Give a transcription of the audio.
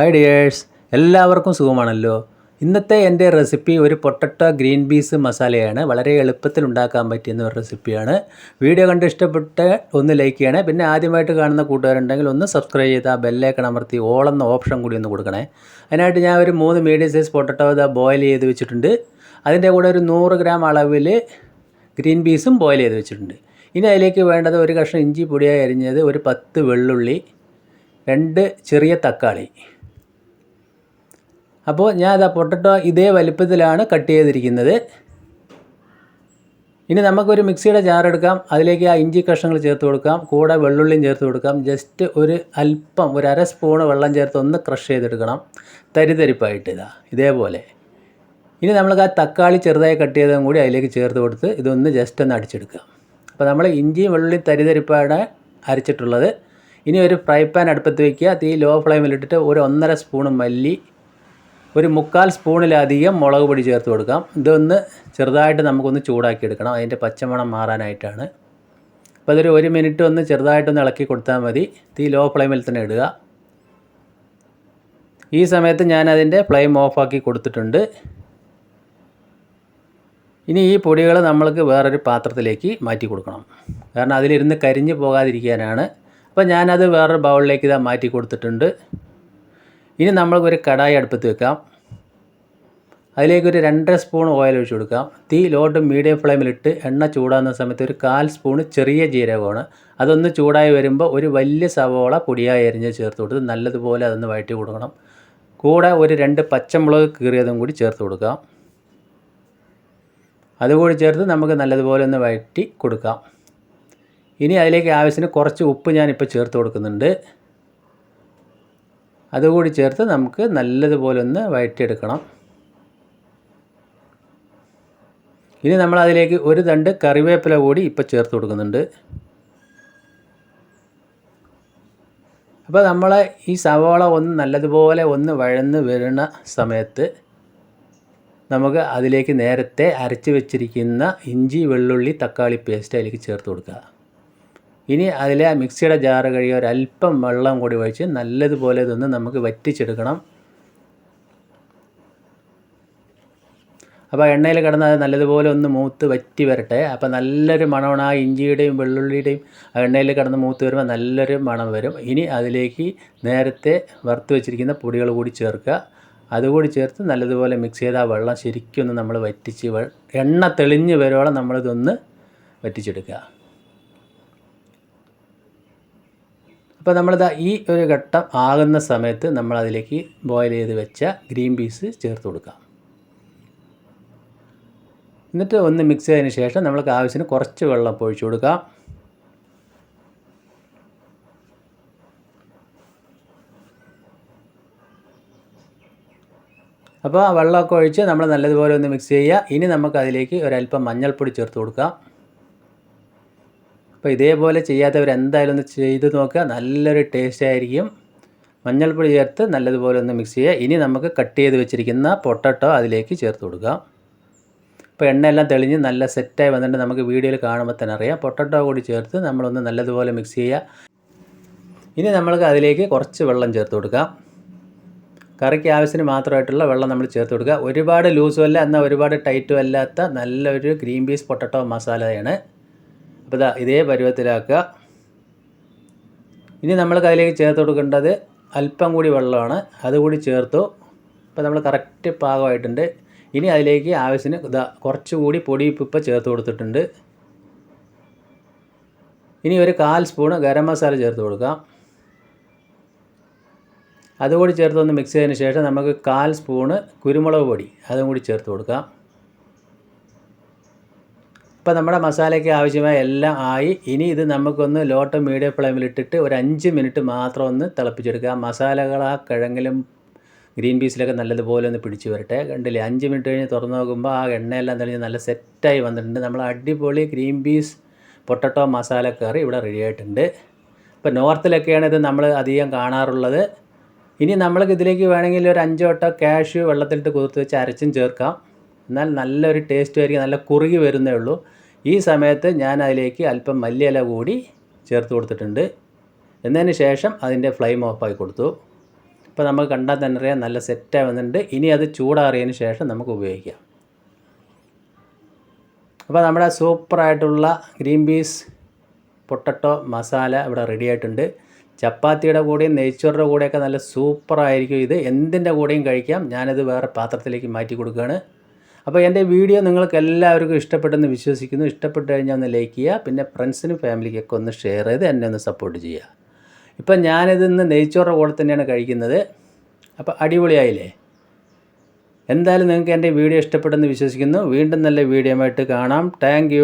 Hi dears എല്ലാവർക്കും സുഖമാണല്ലോ. ഇന്നത്തെ എന്റെ റെസിപ്പി ഒരു പൊട്ടറ്റോ ഗ്രീൻ പീസ് മസാലയാണ്. വളരെ എളുപ്പത്തിൽ ഉണ്ടാക്കാൻ പറ്റുന്ന ഒരു റെസിപ്പിയാണ് വീഡിയോ കണ്ട് ഇഷ്ടപ്പെട്ട് ഒന്ന് ലൈക്ക് ചെയ്യണേ. പിന്നെ ആദ്യമായിട്ട് കാണുന്ന കൂട്ടുകാരുണ്ടെങ്കിൽ ഒന്ന് സബ്സ്ക്രൈബ് ചെയ്ത് ആ ബെല്ലേക്കൺ അമർത്തി ഓളെന്ന ഓപ്ഷൻ കൂടി ഒന്ന് കൊടുക്കണേ. അതിനായിട്ട് ഞാൻ ഒരു മൂന്ന് മീഡിയം സൈസ് പൊട്ടറ്റോ ഇതാ ബോയിൽ ചെയ്ത് വെച്ചിട്ടുണ്ട്. അതിന്റെ കൂടെ ഒരു നൂറ് ഗ്രാം അളവിൽ ഗ്രീൻ പീസും ബോയിൽ ചെയ്ത് വെച്ചിട്ടുണ്ട്. ഇനി അതിലേക്ക് വേണ്ടത് ഒരു കഷ്ണം ഇഞ്ചി പൊടിയായി അരിഞ്ഞത് ഒരു പത്ത് വെള്ളുള്ളി രണ്ട് ചെറിയ തക്കാളി. അപ്പോൾ ഞാൻ അതാ പൊട്ടറ്റോ ഇതേ വലിപ്പത്തിലാണ് കട്ട് ചെയ്തിരിക്കുന്നത്. ഇനി നമുക്കൊരു മിക്സിയുടെ ജാർ എടുക്കാം. അതിലേക്ക് ആ ഇഞ്ചി കഷ്ണങ്ങൾ ചേർത്ത് കൊടുക്കാം. കൂടെ വെള്ളുള്ളിയും ചേർത്ത് കൊടുക്കാം. ജസ്റ്റ് ഒരു അല്പം ഒരു അര സ്പൂണ് വെള്ളം ചേർത്ത് ഒന്ന് ക്രഷ് ചെയ്തെടുക്കണം. തരിതരിപ്പായിട്ട് ഇതാ ഇതേപോലെ. ഇനി നമ്മൾക്ക് ആ തക്കാളി ചെറുതായി കട്ട് ചെയ്തതും കൂടി അതിലേക്ക് ചേർത്ത് കൊടുത്ത് ഇതൊന്ന് ജസ്റ്റ് ഒന്ന് അടിച്ചെടുക്കുക അപ്പോൾ നമ്മൾ ഇഞ്ചിയും വെള്ളുള്ളിയും തരിതരിപ്പാണ് അരച്ചിട്ടുള്ളത്. ഇനി ഒരു ഫ്രൈ പാൻ അടുപ്പത്ത് വയ്ക്കുക തീ ലോ ഫ്ലെയിമിലിട്ടിട്ട് ഒരു ഒന്നര സ്പൂണ് മല്ലി ഒരു മുക്കാൽ സ്പൂണിലധികം മുളക് പൊടി ചേർത്ത് കൊടുക്കാം. ഇതൊന്ന് ചെറുതായിട്ട് നമുക്കൊന്ന് ചൂടാക്കി എടുക്കണം അതിന്റെ പച്ചമണം മാറാനായിട്ടാണ്. അപ്പോൾ അതൊരു ഒരു മിനിറ്റ് ഒന്ന് ചെറുതായിട്ടൊന്ന് ഇളക്കി കൊടുത്താൽ മതി. തീ ലോ ഫ്ലെയിമിൽ തന്നെ ഇടുക. ഈ സമയത്ത് ഞാൻ അതിന്റെ ഫ്ലെയിം ഓഫാക്കി കൊടുത്തിട്ടുണ്ട്. ഇനി ഈ പൊടികൾ നമ്മൾക്ക് വേറൊരു പാത്രത്തിലേക്ക് മാറ്റി കൊടുക്കണം. കാരണം അതിലിരുന്ന് കരിഞ്ഞു പോകാതിരിക്കാനാണ്. അപ്പോൾ ഞാനത് വേറൊരു ബൗളിലേക്ക് ഇതാ മാറ്റി കൊടുത്തിട്ടുണ്ട്. ഇനി നമ്മൾക്ക് ഒരു കടായി അടുപ്പത്ത് വെക്കാം. അതിലേക്ക് ഒരു രണ്ടര സ്പൂൺ ഓയിൽ ഒഴിച്ച് കൊടുക്കാം. തീ ലോട്ട് മീഡിയം ഫ്ലെയിമിലിട്ട് എണ്ണ ചൂടാകുന്ന സമയത്ത് ഒരു കാൽ സ്പൂൺ ചെറിയ ജീരകമാണ്. അതൊന്ന് ചൂടായി വരുമ്പോൾ ഒരു വലിയ സവോള പൊടിയായി അരിഞ്ഞ് ചേർത്ത് കൊടുത്ത് നല്ലതുപോലെ അതൊന്ന് വഴറ്റി കൊടുക്കണം. കൂടെ ഒരു രണ്ട് പച്ചമുളക് കീറിയതും കൂടി ചേർത്ത് കൊടുക്കാം. അതുകൂടി ചേർത്ത് നമുക്ക് നല്ലതുപോലെ ഒന്ന് വഴറ്റി കൊടുക്കാം. ഇനി അതിലേക്ക് ആവശ്യത്തിന് കുറച്ച് ഉപ്പ് ഞാനിപ്പോൾ ചേർത്ത് കൊടുക്കുന്നുണ്ട്. അതുകൂടി ചേർത്ത് നമുക്ക് നല്ലതുപോലെ ഒന്ന് വഴറ്റിയെടുക്കണം. ഇനി നമ്മൾ അതിലേക്ക് ഒരു തണ്ട് കറിവേപ്പില കൂടി ഇപ്പോൾ ചേർത്ത് കൊടുക്കുന്നുണ്ട്. അപ്പോൾ നമ്മൾ ഈ സവോള ഒന്ന് നല്ലതുപോലെ ഒന്ന് വഴന്ന് വരുന്ന സമയത്ത് നമുക്ക് അതിലേക്ക് നേരത്തെ അരച്ച് വെച്ചിരിക്കുന്ന ഇഞ്ചി വെള്ളുള്ളി തക്കാളി പേസ്റ്റ് അതിലേക്ക് ചേർത്ത് കൊടുക്കുക. ഇനി അതിലെ ആ മിക്സിയുടെ ജാറ് കഴുകി ഒരല്പം വെള്ളം കൂടി ഒഴിച്ച് നല്ലതുപോലെ ഇതൊന്ന് നമുക്ക് വറ്റിച്ചെടുക്കണം. അപ്പോൾ എണ്ണയിൽ കിടന്ന് അത് നല്ലതുപോലെ ഒന്ന് മൂത്ത് വറ്റി വരട്ടെ. അപ്പോൾ നല്ലൊരു മണമാണ് ആ ഇഞ്ചിയുടെയും വെള്ളുള്ളിയുടെയും എണ്ണയിൽ കിടന്ന് മൂത്ത് വരുമ്പോൾ നല്ലൊരു മണം വരും. ഇനി അതിലേക്ക് നേരത്തെ വറുത്ത് വെച്ചിരിക്കുന്ന പൊടികൾ കൂടി ചേർക്കുക. അതുകൂടി ചേർത്ത് നല്ലതുപോലെ മിക്സ് ചെയ്ത് ആ വെള്ളം ശരിക്കും ഒന്ന് നമ്മൾ വറ്റിച്ച് എണ്ണ തെളിഞ്ഞ് വരുവോളം നമ്മളിതൊന്ന് വറ്റിച്ചെടുക്കുക. അപ്പോൾ നമ്മളിത് ഈ ഒരു ഘട്ടം ആകുന്ന സമയത്ത് നമ്മൾ അതിലേക്ക് ബോയിൽ ചെയ്ത് വെച്ച ഗ്രീൻ പീസ് ചേർത്ത് കൊടുക്കാം. എന്നിട്ട് ഒന്ന് മിക്സ് ചെയ്തതിന് ശേഷം നമ്മൾക്ക് ആവശ്യത്തിന് കുറച്ച് വെള്ളം ഒഴിച്ചു കൊടുക്കാം. അപ്പോൾ ആ വെള്ളമൊക്കെ ഒഴിച്ച് നമ്മൾ നല്ലതുപോലെ ഒന്ന് മിക്സ് ചെയ്യുക. ഇനി നമുക്ക് അതിലേക്ക് ഒരല്പം മഞ്ഞൾപ്പൊടി ചേർത്ത് കൊടുക്കാം. അപ്പോൾ ഇതേപോലെ ചെയ്യാത്തവർ എന്തായാലും ഒന്ന് ചെയ്ത് നോക്കുക. നല്ലൊരു ടേസ്റ്റ് ആയിരിക്കും. മഞ്ഞൾപ്പൊടി ചേർത്ത് നല്ലതുപോലെ ഒന്ന് മിക്സ് ചെയ്യുക. ഇനി നമുക്ക് കട്ട് ചെയ്ത് വെച്ചിരിക്കുന്ന പൊട്ടറ്റോ അതിലേക്ക് ചേർത്ത് കൊടുക്കാം. അപ്പോൾ എണ്ണയെല്ലാം തെളിഞ്ഞ് നല്ല സെറ്റായി വന്നിട്ട് നമുക്ക് വീഡിയോയിൽ കാണുമ്പോൾ തന്നെ അറിയാം. പൊട്ടറ്റോ കൂടി ചേർത്ത് നമ്മളൊന്ന് നല്ലതുപോലെ മിക്സ് ചെയ്യുക. ഇനി നമ്മൾക്ക് അതിലേക്ക് കുറച്ച് വെള്ളം ചേർത്ത് കൊടുക്കാം. കറിക്ക് ആവശ്യത്തിന് മാത്രമായിട്ടുള്ള വെള്ളം നമ്മൾ ചേർത്ത് കൊടുക്കുക. ഒരുപാട് ലൂസും അല്ല എന്നാൽ ഒരുപാട് ടൈറ്റും അല്ലാത്ത നല്ലൊരു ഗ്രീൻ പീസ് പൊട്ടറ്റോ മസാലയാണ്. അപ്പോൾ ഇതാ ഇതേ പരുവത്തിലാക്കുക. ഇനി നമ്മൾക്ക് അതിലേക്ക് ചേർത്ത് കൊടുക്കേണ്ടത് അല്പം കൂടി വെള്ളമാണ്. അതുകൂടി ചേർത്തു. അപ്പോൾ നമ്മൾ കറക്റ്റ് പാകമായിട്ടുണ്ട്. ഇനി അതിലേക്ക് ആവശ്യത്തിന് ഇതാ കുറച്ചുകൂടി പൊടി ഉപ്പ് ചേർത്ത് കൊടുത്തിട്ടുണ്ട്. ഇനി ഒരു കാൽ സ്പൂണ് ഗരം മസാല ചേർത്ത് കൊടുക്കാം. അതുകൂടി ചേർത്ത് വന്ന് മിക്സ് ചെയ്തതിന് ശേഷം നമുക്ക് കാൽ സ്പൂണ് കുരുമുളക് പൊടി അതും കൂടി ചേർത്ത് കൊടുക്കാം. ഇപ്പോൾ നമ്മുടെ മസാലയ്ക്ക് ആവശ്യമായ എല്ലാം ആയി. ഇനി ഇത് നമുക്കൊന്ന് ലോ ടു മീഡിയം ഫ്ലെയിമിലിട്ടിട്ട് ഒരു അഞ്ച് മിനിറ്റ് മാത്രം ഒന്ന് തിളപ്പിച്ചെടുക്കുക. മസാലകൾ ആ കിഴങ്ങിലും ഗ്രീൻ പീസിലൊക്കെ നല്ലതുപോലെ ഒന്ന് പിടിച്ചു വരട്ടെ. കണ്ടില്ലേ? അഞ്ച് മിനിറ്റ് കഴിഞ്ഞ് തുറന്നു നോക്കുമ്പോൾ ആ എണ്ണയെല്ലാം തെളിഞ്ഞ് നല്ല സെറ്റായി വന്നിട്ടുണ്ട്. നമ്മൾ അടിപൊളി green peas potato masala curry ഇവിടെ റെഡി ആയിട്ടുണ്ട്. ഇപ്പോൾ നോർത്തിലൊക്കെയാണ് ഇത് നമ്മൾ അധികം കാണാറുള്ളത്. ഇനി നമ്മൾക്ക് ഇതിലേക്ക് വേണമെങ്കിൽ ഒരു അഞ്ച് വട്ട കാഷ്യൂ വെള്ളത്തിലിട്ട് കുതിർത്ത് വെച്ച് അരച്ചും ചേർക്കാം. എന്നാൽ നല്ലൊരു ടേസ്റ്റ് ആയിരിക്കും. നല്ല കുറുകി വരുന്നേ ഉള്ളൂ. ഈ സമയത്ത് ഞാൻ അതിലേക്ക് അല്പം മല്ലിയില കൂടി ചേർത്ത് കൊടുത്തിട്ടുണ്ട്. എന്നതിന് ശേഷം അതിന്റെ ഫ്ലെയിം ഓഫാക്കി കൊടുത്തു. ഇപ്പോൾ നമുക്ക് കണ്ടാൽ തന്നെ അറിയാം നല്ല സെറ്റായി വന്നിട്ടുണ്ട്. ഇനി അത് ചൂടാറിയതിന് ശേഷം നമുക്ക് ഉപയോഗിക്കാം. അപ്പോൾ നമ്മുടെ സൂപ്പറായിട്ടുള്ള ഗ്രീൻ പീസ് പൊട്ടറ്റോ മസാല ഇവിടെ റെഡി ആയിട്ടുണ്ട്. ചപ്പാത്തിയുടെ കൂടെയും നെയ്ച്ചോറിന്റെ കൂടെയൊക്കെ നല്ല സൂപ്പറായിരിക്കും ഇത്. എന്തിന്റെ കൂടെയും കഴിക്കാം. ഞാനത് വേറെ പാത്രത്തിലേക്ക് മാറ്റി കൊടുക്കുകയാണ്. അപ്പോൾ എന്റെ വീഡിയോ നിങ്ങൾക്ക് എല്ലാവർക്കും ഇഷ്ടപ്പെട്ടെന്ന് വിശ്വസിക്കുന്നു. ഇഷ്ടപ്പെട്ട് കഴിഞ്ഞാൽ ഒന്ന് ലൈക്ക് ചെയ്യുക. പിന്നെ ഫ്രണ്ട്സിനും ഫാമിലിക്കൊക്കെ ഒന്ന് ഷെയർ ചെയ്ത് എന്നെ ഒന്ന് സപ്പോർട്ട് ചെയ്യുക. ഇപ്പം ഞാനിത് ഇന്ന് നെയ്ച്ചോറിന്റെ കൂടെ തന്നെയാണ് കഴിക്കുന്നത്. അപ്പോൾ അടിപൊളിയായില്ലേ? എന്തായാലും നിങ്ങൾക്ക് എന്റെ വീഡിയോ ഇഷ്ടപ്പെട്ടെന്ന് വിശ്വസിക്കുന്നു. വീണ്ടും നല്ല വീഡിയോ ആയിട്ട് കാണാം. താങ്ക്